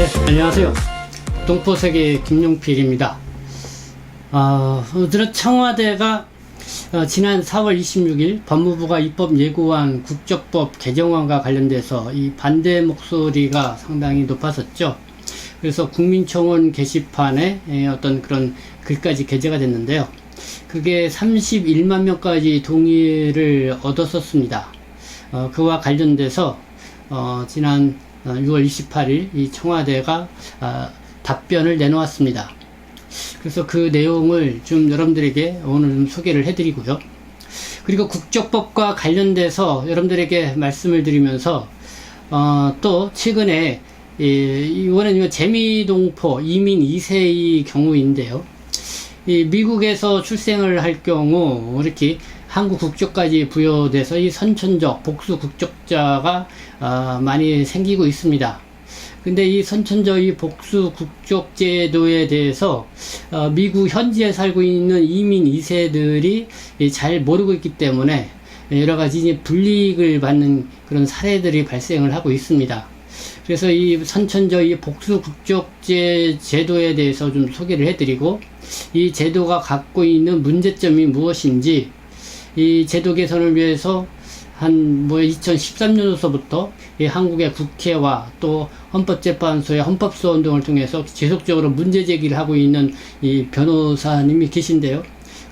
네, 안녕하세요. 동포세계 김용필입니다. 어, 오늘은 청와대가 어, 지난 4월 26일 법무부가 입법 예고한 국적법 개정안과 관련돼서 이 반대 목소리가 상당히 높았었죠. 그래서 국민청원 게시판에 에, 어떤 그런 글까지 게재가 됐는데요. 그게 31만 명까지 동의를 얻었었습니다. 어, 그와 관련돼서 어, 지난 어, 6월 28일 이 청와대가 아, 답변을 내놓았습니다. 그래서 그 내용을 좀 여러분들에게 오늘 좀 소개를 해드리고요. 그리고 국적법과 관련돼서 여러분들에게 말씀을 드리면서 어, 또 최근에 이, 이번에는 재미동포 이민 2세의 경우인데요. 이 미국에서 출생을 할 경우 이렇게 한국 국적까지 부여돼서 이 선천적 복수 국적자가 어, 많이 생기고 있습니다. 근데 이 선천적 이 복수 국적 제도에 대해서 어, 미국 현지에 살고 있는 이민 2세들이 잘 모르고 있기 때문에 여러 가지 불이익을 받는 그런 사례들이 발생을 하고 있습니다. 그래서 이 선천적 이 복수 국적제 제도에 대해서 좀 소개를 해드리고 이 제도가 갖고 있는 문제점이 무엇인지 이 제도 개선을 위해서 한 뭐 2013년서부터 이 한국의 국회와 또 헌법재판소의 헌법소 운동을 통해서 지속적으로 문제 제기를 하고 있는 이 변호사님이 계신데요.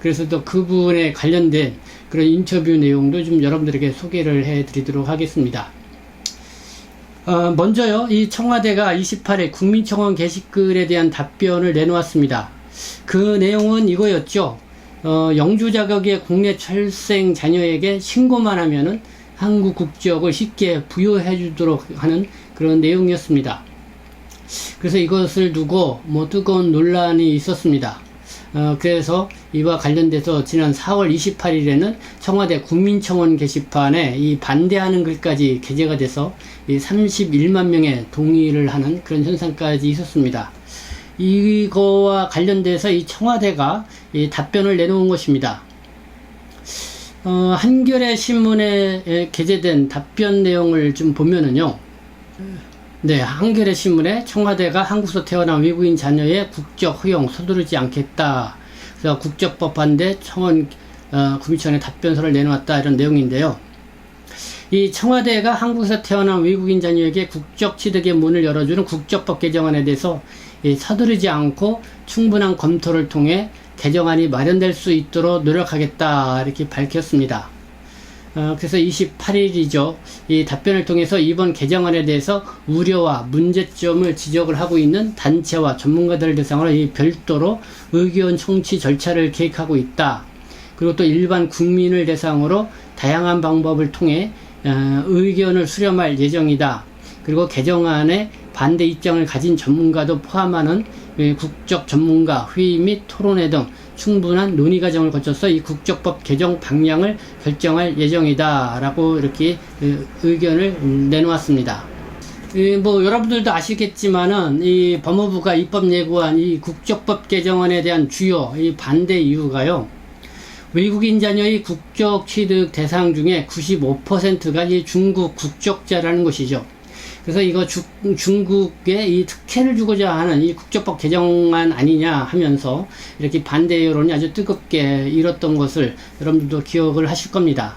그래서 또 그분에 관련된 그런 인터뷰 내용도 좀 여러분들에게 소개를 해 드리도록 하겠습니다. 어, 먼저요, 이 청와대가 28일 국민청원 게시글에 대한 답변을 내놓았습니다. 그 내용은 이거였죠. 어, 영주 자격의 국내 출생 자녀에게 신고만 하면은 한국 국적을 쉽게 부여해 주도록 하는 그런 내용이었습니다. 그래서 이것을 두고 뭐 뜨거운 논란이 있었습니다. 어, 그래서 이와 관련돼서 지난 4월 28일에는 청와대 국민청원 게시판에 이 반대하는 글까지 게재가 돼서 이 31만 명의 동의를 하는 그런 현상까지 있었습니다. 이거와 관련돼서 이 청와대가 이 답변을 내놓은 것입니다. 어, 한겨레 신문에 게재된 답변 내용을 좀 보면은요. 네, 한겨레 신문에 청와대가 한국에서 태어난 외국인 자녀의 국적 허용 서두르지 않겠다. 그래서 국적법 반대 청원 어, 국민청원에 답변서를 내놓았다 이런 내용인데요. 이 청와대가 한국에서 태어난 외국인 자녀에게 국적 취득의 문을 열어주는 국적법 개정안에 대해서 이 서두르지 않고 충분한 검토를 통해 개정안이 마련될 수 있도록 노력하겠다 이렇게 밝혔습니다. 어, 그래서 28일이죠. 이 답변을 통해서 이번 개정안에 대해서 우려와 문제점을 지적을 하고 있는 단체와 전문가들을 대상으로 이 별도로 의견 청취 절차를 계획하고 있다. 그리고 또 일반 국민을 대상으로 다양한 방법을 통해 어, 의견을 수렴할 예정이다. 그리고 개정안에 반대 입장을 가진 전문가도 포함하는 국적 전문가 회의 및 토론회 등 충분한 논의 과정을 거쳐서 이 국적법 개정 방향을 결정할 예정이다 라고 이렇게 의견을 내놓았습니다. 뭐 여러분들도 아시겠지만은 이 법무부가 입법 예고한 이 국적법 개정안에 대한 주요 이 반대 이유가요. 외국인 자녀의 국적 취득 대상 중에 95%가 이 중국 국적자라는 것이죠. 그래서 이거 주, 중국에 이 특혜를 주고자 하는 이 국적법 개정안 아니냐 하면서 이렇게 반대 여론이 아주 뜨겁게 일었던 것을 여러분들도 기억을 하실 겁니다.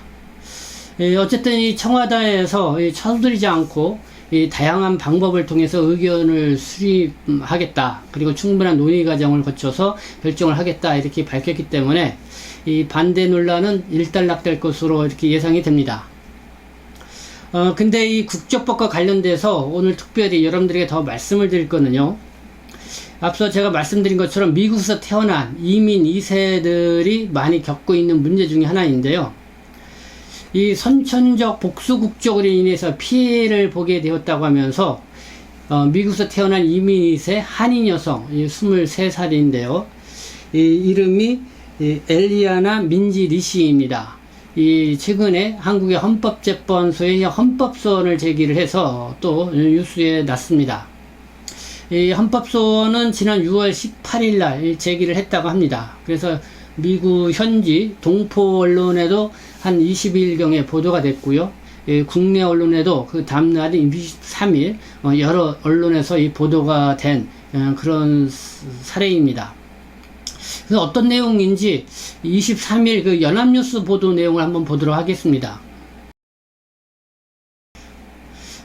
예, 어쨌든 이 청와대에서 쳐들이지 않고 이 다양한 방법을 통해서 의견을 수립하겠다. 그리고 충분한 논의 과정을 거쳐서 결정을 하겠다. 이렇게 밝혔기 때문에 이 반대 논란은 일단락될 것으로 이렇게 예상이 됩니다. 어, 근데 이 국적법과 관련돼서 오늘 특별히 여러분들에게 더 말씀을 드릴 거는요. 앞서 제가 말씀드린 것처럼 미국에서 태어난 이민 2세들이 많이 겪고 있는 문제 중에 하나인데요. 이 선천적 복수 국적으로 인해서 피해를 보게 되었다고 하면서 어, 미국에서 태어난 이민 2세 한인 여성 23살인데요. 이 이름이 이 엘리아나 민지 리시입니다. 이 최근에 한국의 헌법재판소에 헌법소원을 제기를 해서 또 뉴스에 났습니다. 이 헌법소원은 지난 6월 18일 날 제기를 했다고 합니다. 그래서 미국 현지 동포 언론에도 한 20일경에 보도가 됐고요. 예, 국내 언론에도 그 다음날인 23일 어, 여러 언론에서 이 보도가 된 어, 그런 스- 사례입니다. 그래서 어떤 내용인지 23일 그 연합뉴스 보도 내용을 한번 보도록 하겠습니다.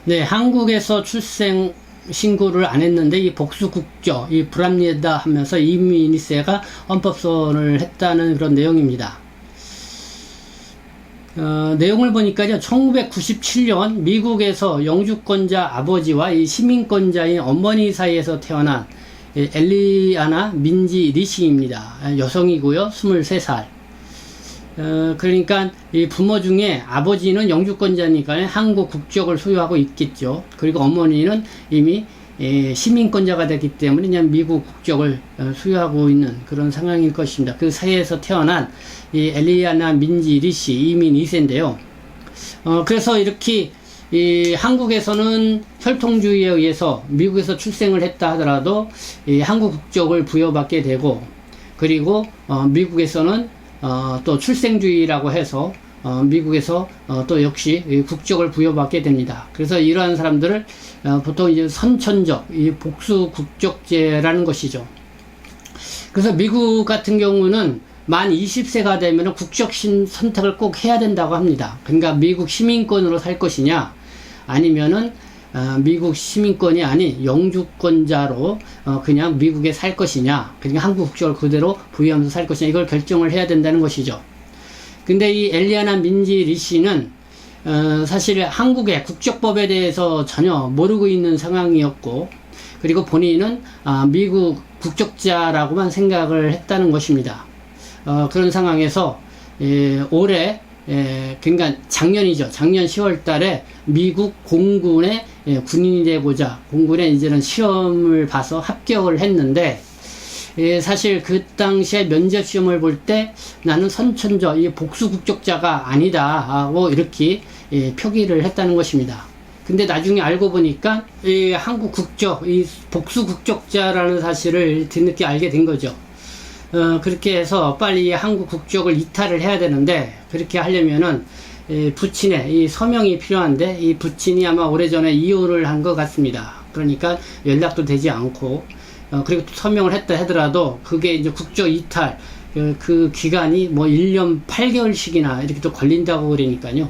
네, 한국에서 출생 신고를 안 했는데 이 복수 국적, 이 불합리하다 하면서 이민희세가 헌법소원을 했다는 그런 내용입니다. 어, 내용을 보니까요, 1997년 미국에서 영주권자 아버지와 이 시민권자인 어머니 사이에서 태어난 이 엘리아나 민지 리씨입니다. 여성이고요, 23살. 어, 그러니까 이 부모 중에 아버지는 영주권자니까 한국 국적을 소유하고 있겠죠. 그리고 어머니는 이미 예, 시민권자가 됐기 때문에 그냥 미국 국적을 어, 소유하고 있는 그런 상황일 것입니다. 그 사이에서 태어난 이 엘리아나 민지 리씨 이민 2세인데요. 어, 그래서 이렇게 이 한국에서는 혈통주의에 의해서 미국에서 출생을 했다 하더라도 이 한국 국적을 부여받게 되고 그리고 어, 미국에서는 어, 또 출생주의라고 해서 어, 미국에서 어, 또 역시 이 국적을 부여받게 됩니다. 그래서 이러한 사람들을 어, 보통 이제 선천적 이 복수 국적제라는 것이죠. 그래서 미국 같은 경우는 만 20세가 되면 국적 신 선택을 꼭 해야 된다고 합니다. 그러니까 미국 시민권으로 살 것이냐, 아니면은 어, 미국 시민권이 아닌 영주권자로 어, 그냥 미국에 살 것이냐, 그러니까 한국 국적을 그대로 부여하면서 살 것이냐 이걸 결정을 해야 된다는 것이죠. 근데 이 엘리아나 민지 리 씨는 어, 사실 한국의 국적법에 대해서 전혀 모르고 있는 상황이었고 그리고 본인은 아, 미국 국적자라고만 생각을 했다는 것입니다. 어, 그런 상황에서 예, 올해 예, 그러니까 작년이죠. 작년 10월 달에 미국 공군의 예, 군인이 되고자 공군에 이제는 시험을 봐서 합격을 했는데 예, 사실 그 당시에 면접 시험을 볼 때 나는 선천적 이 복수 국적자가 아니다 하고 이렇게 예, 표기를 했다는 것입니다. 근데 나중에 알고 보니까 이 한국 국적, 이 복수 국적자라는 사실을 뒤늦게 알게 된 거죠. 어, 그렇게 해서 빨리 한국 국적을 이탈을 해야 되는데 그렇게 하려면은 이 부친의 이 서명이 필요한데 이 부친이 아마 오래전에 이혼을 한 것 같습니다. 그러니까 연락도 되지 않고 어, 그리고 또 서명을 했다 하더라도 그게 이제 국적 이탈 그, 그 기간이 뭐 1년 8개월씩이나 이렇게 또 걸린다고 그러니까요.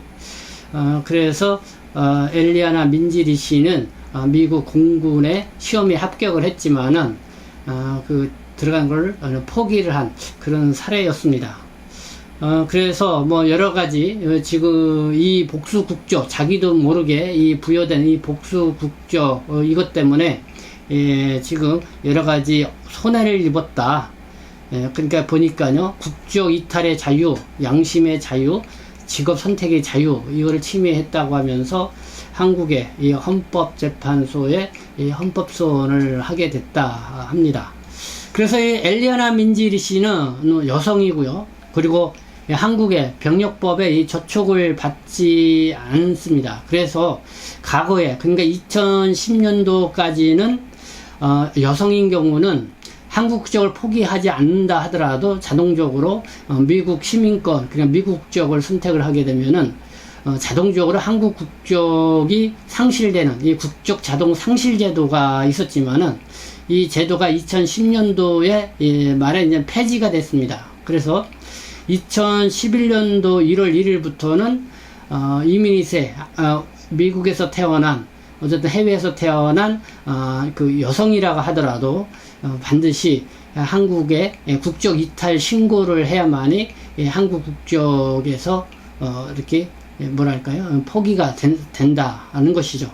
어, 그래서 어, 엘리아나 민지리 씨는 어, 미국 공군에 시험에 합격을 했지만은 어, 그 들어간 걸 어, 포기를 한 그런 사례였습니다. 어, 그래서 뭐 여러 가지 어, 지금 이 복수 국적 자기도 모르게 이 부여된 이 복수 국적 어, 이것 때문에 예, 지금 여러 가지 손해를 입었다. 예, 그러니까 보니까요 국적 이탈의 자유, 양심의 자유, 직업 선택의 자유 이거를 침해했다고 하면서 한국의 이 헌법재판소에 이 헌법소원을 하게 됐다 합니다. 그래서 이 엘리아나 민지리 씨는 여성이고요. 그리고 이 한국의 병력법에 이 저촉을 받지 않습니다. 그래서 과거에 그러니까 2010년도까지는 어, 여성인 경우는 한국 국적을 포기하지 않는다 하더라도 자동적으로 어, 미국 시민권, 그러니까 미국 국적을 선택을 하게 되면은 어, 자동적으로 한국 국적이 상실되는 이 국적 자동 상실 제도가 있었지만은 이 제도가 2010년도에 예, 말에 이제 폐지가 됐습니다. 그래서 2011년도 1월 1일부터는 어, 이민희세 어, 미국에서 태어난 어쨌든 해외에서 태어난 어, 그 여성이라고 하더라도 어, 반드시 한국의 예, 국적 이탈 신고를 해야만이 예, 한국 국적에서 어, 이렇게 예, 뭐랄까요 어, 포기가 된, 된다는 것이죠.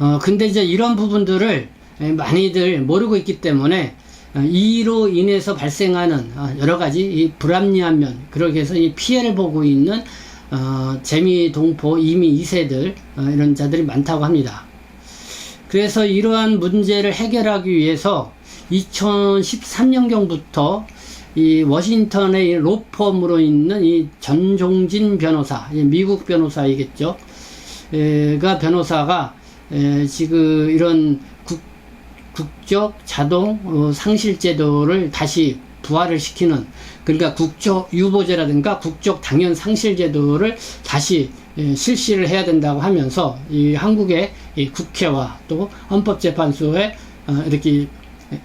어, 근데 이제 이런 부분들을 예, 많이들 모르고 있기 때문에 어, 이로 인해서 발생하는 어, 여러 가지 이 불합리한 면, 그렇게 해서 이 피해를 보고 있는 어, 재미 동포 이미 2세들 어, 이런 자들이 많다고 합니다. 그래서 이러한 문제를 해결하기 위해서 2013년경부터 이 워싱턴의 로펌으로 있는 이 전종진 변호사, 이 미국 변호사이겠죠. 가 변호사가 에, 지금 이런 국, 국적 자동 어, 상실 제도를 다시 부활을 시키는 그러니까 국적 유보제라든가 국적 당연 상실 제도를 다시 예, 실시를 해야 된다고 하면서 이 한국의 이 국회와 또 헌법재판소에 어, 이렇게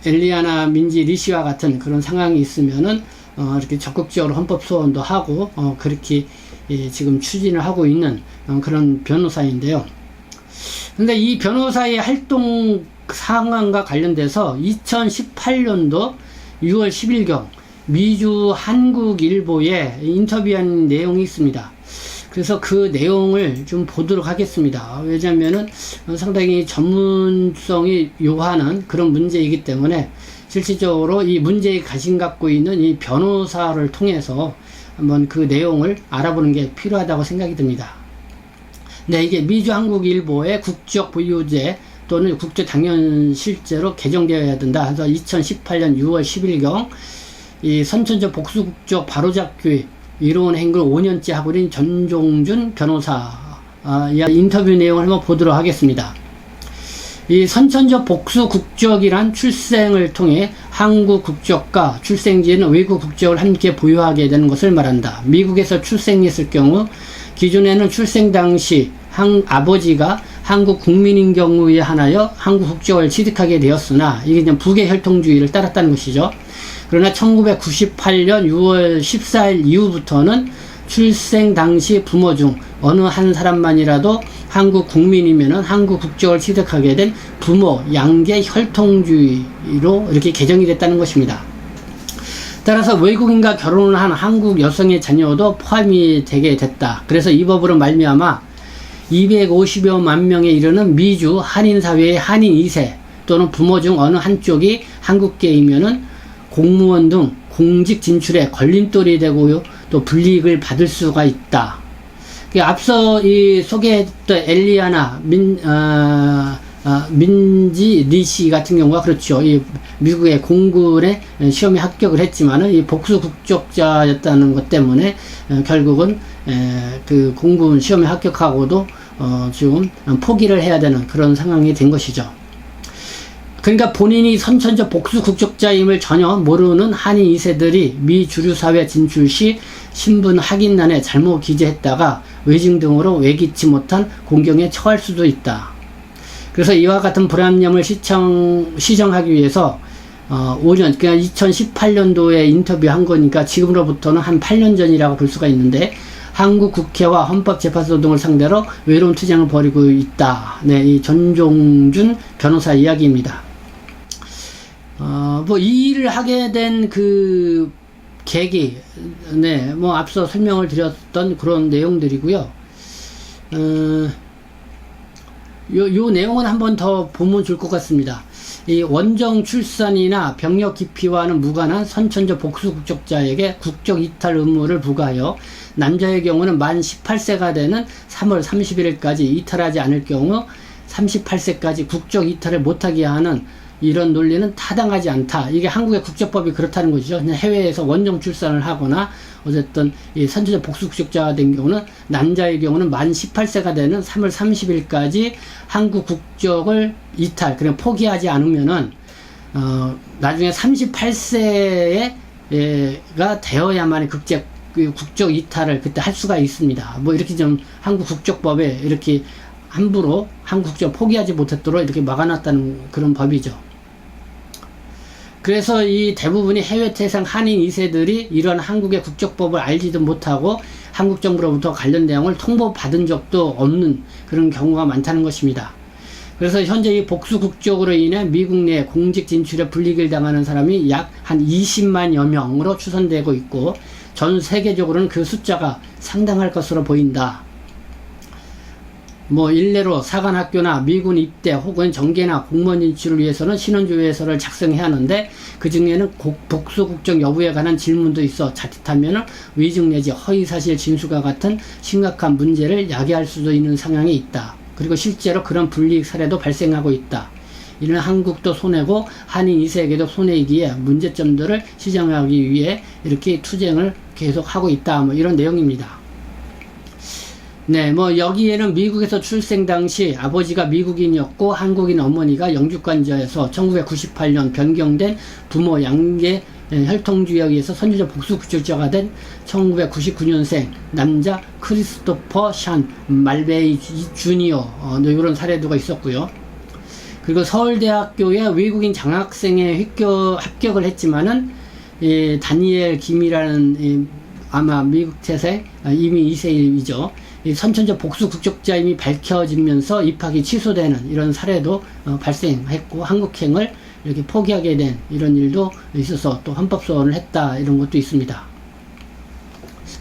엘리아나 민지 리시와 같은 그런 상황이 있으면은 어, 이렇게 적극적으로 헌법 소원도 하고 어, 그렇게 예, 지금 추진을 하고 있는 어, 그런 변호사인데요. 근데 이 변호사의 활동 상황과 관련돼서 2018년도 6월 10일경 미주 한국일보에 인터뷰한 내용이 있습니다. 그래서 그 내용을 좀 보도록 하겠습니다. 왜냐면은 상당히 전문성이 요하는 그런 문제이기 때문에 실질적으로 이 문제에 관심 갖고 있는 이 변호사를 통해서 한번 그 내용을 알아보는 게 필요하다고 생각이 듭니다. 네, 이게 미주 한국 일보의 국적 부유제 또는 국제 당연 실제로 개정되어야 된다. 그래서 2018년 6월 10일경 이 선천적 복수국적 바로잡기 이로운 행위를 5년째 하고 있는 전종준 변호사 아, 이 인터뷰 내용을 한번 보도록 하겠습니다. 이 선천적 복수 국적이란 출생을 통해 한국 국적과 출생지에는 외국 국적을 함께 보유하게 되는 것을 말한다. 미국에서 출생했을 경우 기존에는 출생 당시 한 아버지가 한국 국민인 경우에 하나여 한국 국적을 취득하게 되었으나 이게 이제 북의 혈통주의를 따랐다는 것이죠. 그러나 1998년 6월 14일 이후부터는 출생 당시 부모 중 어느 한 사람만이라도 한국 국민이면은 한국 국적을 취득하게 된 부모 양계 혈통주의로 이렇게 개정이 됐다는 것입니다. 따라서 외국인과 결혼을 한 한국 여성의 자녀도 포함이 되게 됐다. 그래서 이 법으로 말미암아 250여만 명에 이르는 미주 한인 사회의 한인 2세 또는 부모 중 어느 한쪽이 한국계이면은 공무원 등 공직 진출에 걸림돌이 되고요. 또 불이익을 받을 수가 있다. 그 앞서 이 소개했던 엘리아나 민, 어, 어, 민지 리시 같은 경우가 그렇죠. 이 미국의 공군에 시험에 합격을 했지만은 이 복수 국적자였다는 것 때문에 어, 결국은 에, 그 공군 시험에 합격하고도 어, 지금 포기를 해야 되는 그런 상황이 된 것이죠. 그러니까 본인이 선천적 복수 국적자임을 전혀 모르는 한인 2세들이 미 주류 사회 진출 시 신분 확인란에 잘못 기재했다가 외증 등으로 외기치 못한 공경에 처할 수도 있다. 그래서 이와 같은 불합리함을 시청, 시정하기 위해서 어, 5년, 그냥 2018년도에 인터뷰한 거니까 지금으로부터는 한 8년 전이라고 볼 수가 있는데 한국 국회와 헌법재판소 등을 상대로 외로운 투쟁을 벌이고 있다. 네, 이 전종준 변호사 이야기입니다. 어, 뭐, 이 일을 하게 된 그 계기, 네, 뭐, 앞서 설명을 드렸던 그런 내용들이고요. 어, 요, 요 내용은 한 번 더 보면 좋을 것 같습니다. 이 원정 출산이나 병력 기피와는 무관한 선천적 복수 국적자에게 국적 이탈 의무를 부과하여 남자의 경우는 만 18세가 되는 3월 31일까지 이탈하지 않을 경우 38세까지 국적 이탈을 못하게 하는 이런 논리는 타당하지 않다. 이게 한국의 국제법이 그렇다는 것이죠. 그냥 해외에서 원정 출산을 하거나 어쨌든 이 선천적 복수국적자가 된 경우는 남자의 경우는 만 18세가 되는 3월 30일까지 한국 국적을 이탈, 그냥 포기하지 않으면은 어, 나중에 38세가 되어야만 국적 그 국적 이탈을 그때 할 수가 있습니다. 뭐 이렇게 좀 한국 국적법에 이렇게 함부로 한국 국적 포기하지 못했도록 이렇게 막아놨다는 그런 법이죠. 그래서 이 대부분이 해외 태생 한인 2세들이 이런 한국의 국적법을 알지도 못하고 한국 정부로부터 관련 내용을 통보받은 적도 없는 그런 경우가 많다는 것입니다. 그래서 현재 이 복수 국적으로 인해 미국 내 공직 진출에 불이익을 당하는 사람이 약 한 20만여 명으로 추산되고 있고 전 세계적으로는 그 숫자가 상당할 것으로 보인다. 뭐 일례로 사관학교나 미군 입대 혹은 정계나 공무원 인출을 위해서는 신원조회서를 작성해야 하는데 그 중에는 복수 국적 여부에 관한 질문도 있어 자칫하면 위증 내지 허위사실 진술과 같은 심각한 문제를 야기할 수도 있는 상황이 있다. 그리고 실제로 그런 불이익 사례도 발생하고 있다. 이는 한국도 손해고 한인 2세에게도 손해이기에 문제점들을 시정하기 위해 이렇게 투쟁을 계속하고 있다. 뭐 이런 내용입니다. 네, 뭐 여기에는 미국에서 출생 당시 아버지가 미국인이었고 한국인 어머니가 영주권자여서 1998년 변경된 부모 양계 예, 혈통주의에 의해서 선유자 복수구출자가 된 1999년생 남자 크리스토퍼 샨 말베이 주니어 어, 네, 이런 사례도가 있었고요. 그리고 서울대학교의 외국인 장학생에 합격, 합격 을 했지만은 이 다니엘 김이라는 이 아마 미국 태생 아, 이미 2세이죠. 이 선천적 복수 국적자임이 밝혀지면서 입학이 취소되는 이런 사례도 어, 발생했고 한국행을 이렇게 포기하게 된 이런 일도 있어서 또 헌법소원을 했다 이런 것도 있습니다.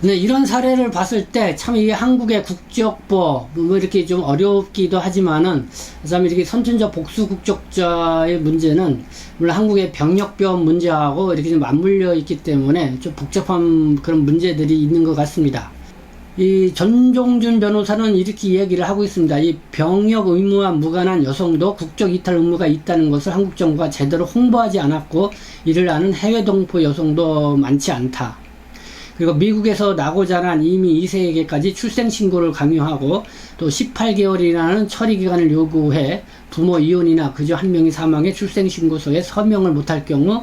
네, 이런 사례를 봤을 때 참이 한국의 국적법 뭐 이렇게 좀 어렵기도 하지만은 그다음에 이렇게 선천적 복수 국적자의 문제는 물론 한국의 병력병 문제하고 이렇게 좀 맞물려 있기 때문에 좀 복잡한 그런 문제들이 있는 것 같습니다. 이 전종준 변호사는 이렇게 이야기를 하고 있습니다. 이 병역 의무와 무관한 여성도 국적 이탈 의무가 있다는 것을 한국 정부가 제대로 홍보하지 않았고 이를 아는 해외 동포 여성도 많지 않다. 그리고 미국에서 나고 자란 이미 2세에게까지 출생 신고를 강요하고 또 18개월이라는 처리 기간을 요구해 부모 이혼이나 그저 한 명이 사망해 출생 신고서에 서명을 못할 경우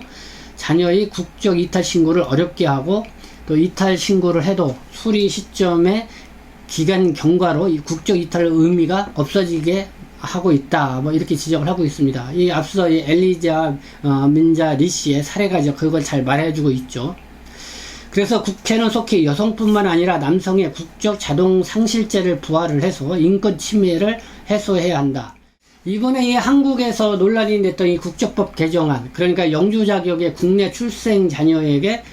자녀의 국적 이탈 신고를 어렵게 하고 또 이탈 신고를 해도 수리 시점에 기간 경과로 이 국적 이탈 의미가 없어지게 하고 있다. 뭐 이렇게 지적을 하고 있습니다. 이 앞서 이 엘리자 어, 민자 리 씨의 사례가 죠 그걸 잘 말해주고 있죠. 그래서 국회는 속히 여성뿐만 아니라 남성의 국적 자동 상실제를 부활을 해서 인권 침해를 해소해야 한다. 이번에 이 한국에서 논란이 됐던 이 국적법 개정안, 그러니까 영주 자격의 국내 출생 자녀에게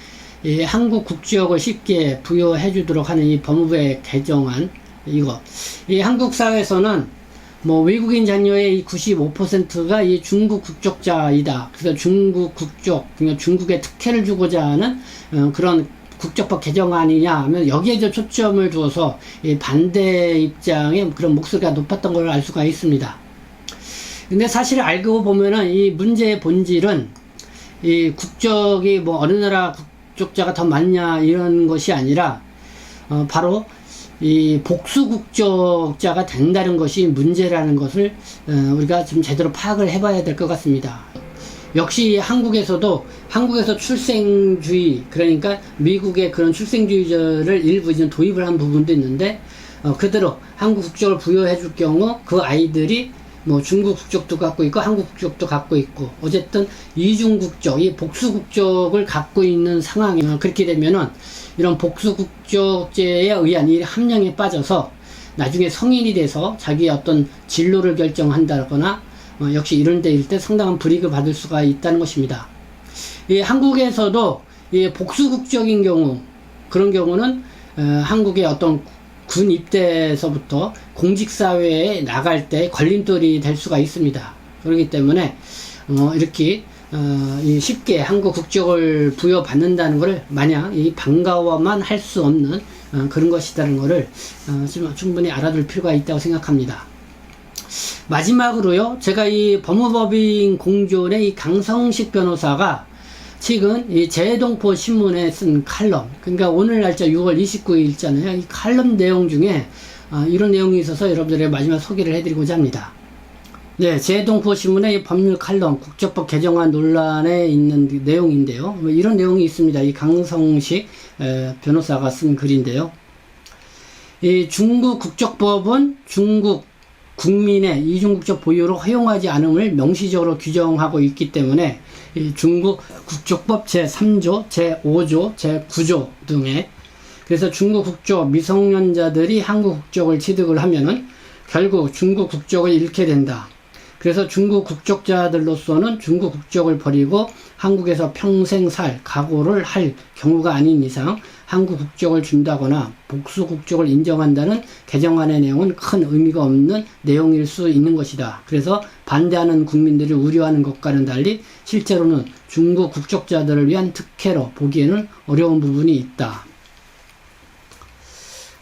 이 한국 국적을 쉽게 부여해 주도록 하는 이 법무부의 개정안, 이거. 이 한국 사회에서는 뭐 외국인 자녀의 95%가 이 중국 국적자이다. 그래서 중국 국적, 그러니까 중국의 특혜를 주고자 하는 어, 그런 국적법 개정안이냐 하면 여기에 좀 초점을 두어서 이 반대 입장에 그런 목소리가 높았던 걸 알 수가 있습니다. 근데 사실 알고 보면은 이 문제의 본질은 이 국적이 뭐 어느 나라 국 적자가 더 많냐 이런 것이 아니라 어 바로 이 복수 국적자가 된다는 것이 문제라는 것을 어 우리가 좀 제대로 파악을 해봐야 될 것 같습니다. 역시 한국에서도 한국에서 출생주의 그러니까 미국의 그런 출생주의자를 일부 이제 도입을 한 부분도 있는데 어, 그대로 한국 국적을 부여해 줄 경우 그 아이들이 뭐 중국 국적도 갖고 있고 한국 국적도 갖고 있고 어쨌든 이중 국적, 이 복수 국적을 갖고 있는 상황이 그렇게 되면은 이런 복수 국적제에 의한 이 함량에 빠져서 나중에 성인이 돼서 자기의 어떤 진로를 결정한다거나 어, 역시 이런 데일 때 상당한 불이익을 받을 수가 있다는 것입니다. 이 한국에서도 이 복수 국적인 경우 그런 경우는 어, 한국의 어떤 군 입대에서부터 공직사회에 나갈 때 걸림돌이 될 수가 있습니다. 그렇기 때문에 어, 이렇게 어, 이 쉽게 한국 국적을 부여받는다는 것을 마냥 이 반가워만 할 수 없는 어, 그런 것이라는 것을 어, 좀 충분히 알아둘 필요가 있다고 생각합니다. 마지막으로요, 제가 이 법무법인 공존의 이 강성식 변호사가 최근 이 재동포 신문에 쓴 칼럼, 그러니까 오늘 날짜 6월 29일잖아요. 이 칼럼 내용 중에 아, 이런 내용이 있어서 여러분들의 마지막 소개를 해드리고자 합니다. 네, 재동포 신문의 이 법률 칼럼, 국적법 개정안 논란에 있는 내용인데요. 뭐 이런 내용이 있습니다. 이 강성식 에, 변호사가 쓴 글인데요. 이 중국 국적법은 중국 국민의 이중국적 보유를 허용하지 않음을 명시적으로 규정하고 있기 때문에 중국 국적법 제3조, 제5조, 제9조 등에 그래서 중국 국적 미성년자들이 한국 국적을 취득을 하면은 결국 중국 국적을 잃게 된다. 그래서 중국 국적자들로서는 중국 국적을 버리고 한국에서 평생 살 각오를 할 경우가 아닌 이상 한국 국적을 준다거나 복수 국적을 인정한다는 개정안의 내용은 큰 의미가 없는 내용일 수 있는 것이다. 그래서 반대하는 국민들이 우려하는 것과는 달리 실제로는 중국 국적자들을 위한 특혜로 보기에는 어려운 부분이 있다.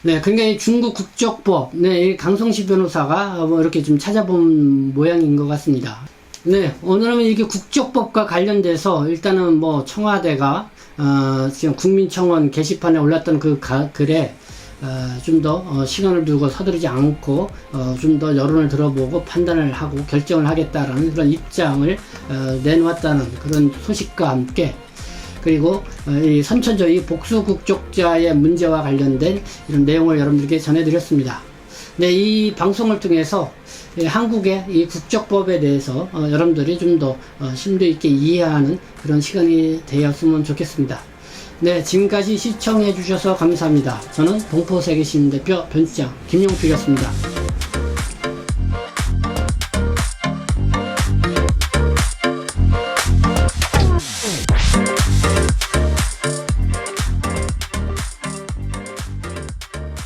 네, 그러니까 중국 국적법, 네, 강성시 변호사가 뭐 이렇게 좀 찾아본 모양인 것 같습니다. 네, 오늘은 이렇게 국적법과 관련돼서 일단은 뭐 청와대가 어, 지금 국민청원 게시판에 올랐던 그 가, 글에 어, 좀더 어, 시간을 두고 서두르지 않고 어, 좀 더 여론을 들어보고 판단을 하고 결정을 하겠다라는 그런 입장을 어, 내놓았다는 그런 소식과 함께 그리고 어, 이 선천적인 복수국적자의 문제와 관련된 이런 내용을 여러분들께 전해드렸습니다. 네, 이 방송을 통해서 예, 한국의 이 국적법에 대해서 어, 여러분들이 좀더 어, 심도 있게 이해하는 그런 시간이 되었으면 좋겠습니다. 네, 지금까지 시청해 주셔서 감사합니다. 저는 동포세계시민대표 변시장 김용필이었습니다.